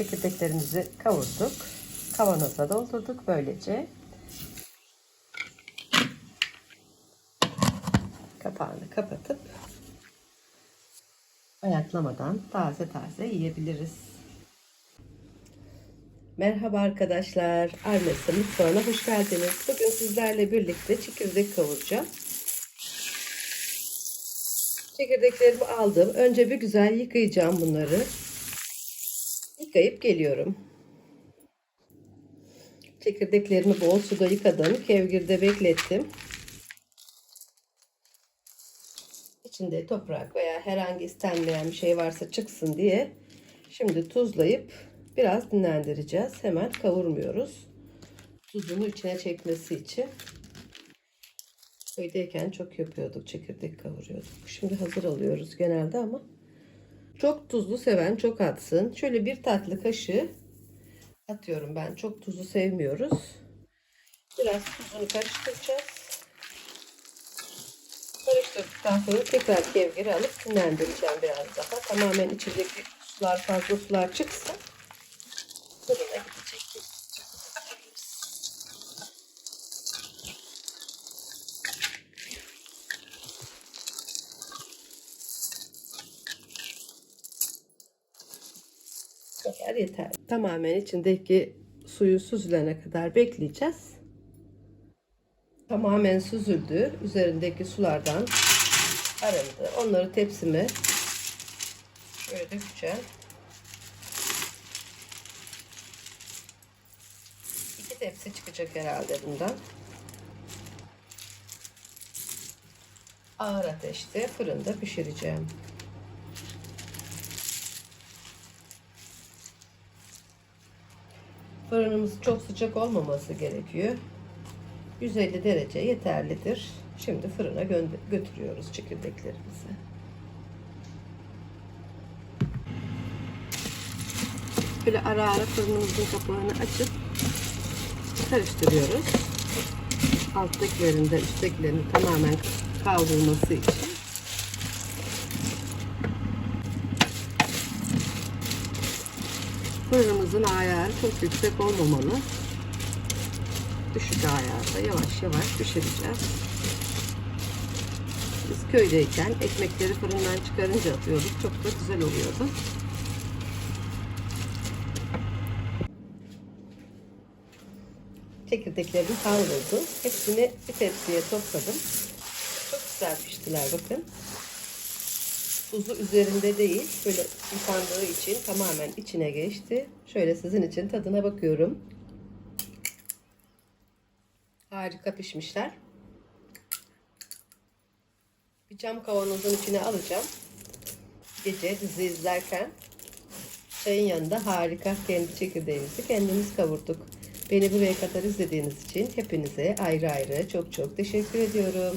çekirdeklerimizi kavurduk. Kavanoza doldurduk böylece. Kapağını kapatıp ayaklamadan taze taze yiyebiliriz. Merhaba arkadaşlar. Arnes'in mutfağına hoş geldiniz. Bugün sizlerle birlikte çekirdek kavuracağım. Çekirdeklerimi aldım. Önce bir güzel yıkayacağım bunları. Yıkayıp geliyorum. Çekirdeklerimi bol suda yıkadım. Kevgirde beklettim. İçinde toprak veya herhangi istenmeyen bir şey varsa çıksın diye şimdi tuzlayıp biraz dinlendireceğiz. Hemen kavurmuyoruz. Tuzunu içine çekmesi için. Köydeyken çok yapıyorduk. Çekirdek kavuruyorduk. Şimdi hazır alıyoruz genelde ama çok tuzlu seven çok atsın. Şöyle bir tatlı kaşığı atıyorum ben. Çok tuzlu sevmiyoruz. Biraz tuzunu karıştıracağız. Karıştırdıktan sonra tekrar kevgiri alıp dinlendireceğim biraz daha. Tamamen içindeki sular fazla sular çıksın. Fırına gidecek. Kadar yeter. Tamamen içindeki suyu süzülene kadar bekleyeceğiz. Tamamen süzüldü. Üzerindeki sulardan arındı. Onları tepsime şöyle dökeceğim. İki tepsi çıkacak herhalde bundan. Ağır ateşte fırında pişireceğim. Fırınımız çok sıcak olmaması gerekiyor. 150 derece yeterlidir. Şimdi fırına götürüyoruz çekirdeklerimizi. Böyle ara ara fırınımızın kapağını açıp karıştırıyoruz. Alttakilerin de üsttekilerin tamamen kavrulması için. Fırınımızın ayarı çok yüksek olmamalı. Düşük ayarda yavaş yavaş pişireceğiz. Biz köydeyken ekmekleri fırından çıkarınca atıyorduk. Çok da güzel oluyordu. Çekirdeklerim kavruldu. Hepsini bir tepsiye topladım. Çok güzel piştiler bakın. Tuzu üzerinde değil. Böyle yıkandığı için tamamen içine geçti. Şöyle sizin için tadına bakıyorum. Harika pişmişler. Bir cam kavanozun içine alacağım. Gece dizi izlerken çayın yanında harika kendi çekirdeğimizi kendimiz kavurduk. Beni buraya kadar izlediğiniz için hepinize ayrı ayrı çok çok teşekkür ediyorum.